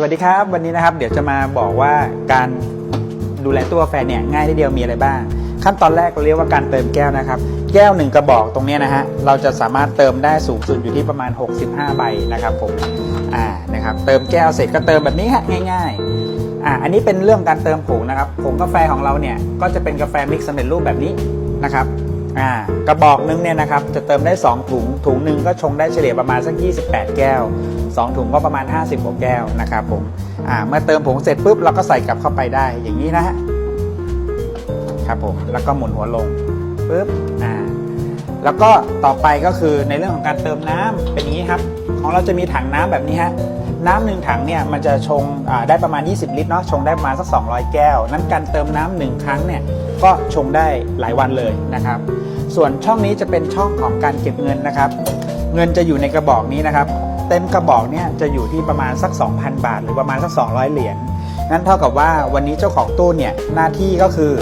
สวัสดีครับ วันนี้นะครับเดี๋ยวจะมาบอกว่าการดูแลตู้กาแฟเนี่ยง่ายทีเดียวมีอะไรบ้าง ขั้นตอนแรกเราเรียกว่าการเติมแก้วนะครับ แก้วหนึ่งกระบอกตรงนี้นะฮะเราจะสามารถเติมได้สูงสุดอยู่ที่ประมาณ 65 ใบนะครับผมอ่านะครับเติมแก้วเสร็จก็เติมแบบนี้ฮะง่ายๆอ่าอันนี้เป็นเรื่องการเติมผงนะครับผงกาแฟของเราเนี่ยก็จะเป็นกาแฟมิกซ์สำเร็จรูปแบบนี้นะครับ อ่ากระบอกนึงเนี่ยนะครับจะเติมได้ 2 ถุง ถุงหนึ่งก็ชงได้เฉลี่ยประมาณสัก 28 แก้ว 2 ถุงก็ประมาณ 50กว่าแก้วนะครับผมอ่าเมื่อเติมผงเสร็จปุ๊บเราก็ใส่กลับเข้าไปได้อย่างนี้นะฮะครับผมแล้วก็หมุนหัวลงปุ๊บอ่าแล้วก็ต่อไปก็คือในเรื่องของการเติมน้ำเป็นอย่างนี้ครับ ของเราจะมีถังน้ำแบบนี้ฮะ น้ำหนึ่งถังเนี่ยมันจะชงได้ประมาณ 20 ลิตรเนาะชงได้ประมาณสัก 200 แก้ว นั้นการเติมน้ำหนึ่งครั้งเนี่ยก็ชงได้หลายวันเลยนะครับ ส่วนช่องนี้จะเป็นช่องของการเก็บเงินนะครับ เงินจะอยู่ในกระบอกนี้นะครับ เต็มกระบอกเนี่ยจะอยู่ที่ประมาณสัก 2,000 บาท หรือประมาณสัก 200 เหรียญนั่นเท่ากับว่าวันนี้เจ้าของตู้เนี่ยหน้าที่ก็คือ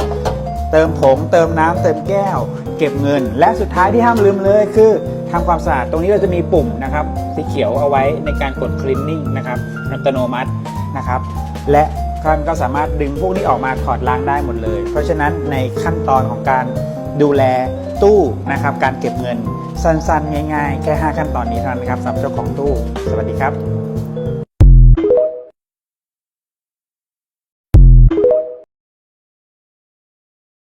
เติมผงเติมน้ำเติมแก้ว เก็บเงิน และสุดท้ายที่ห้ามลืมเลยคือ ทำความสะอาดตรงนี้เราจะมีปุ่มนะครับสีเขียวเอาไว้ในการกดคลีนนิ่งนะครับอัตโนมัตินะครับ และท่านก็สามารถดึงพวกนี้ออกมาถอดล้างได้หมดเลย เพราะฉะนั้นในขั้นตอนของการดูแลตู้นะครับ การเก็บเงินสั้นๆ ง่ายๆ แค่ 5 ขั้นตอนนี้เท่านั้นครับสำหรับเจ้าของตู้ สวัสดีครับ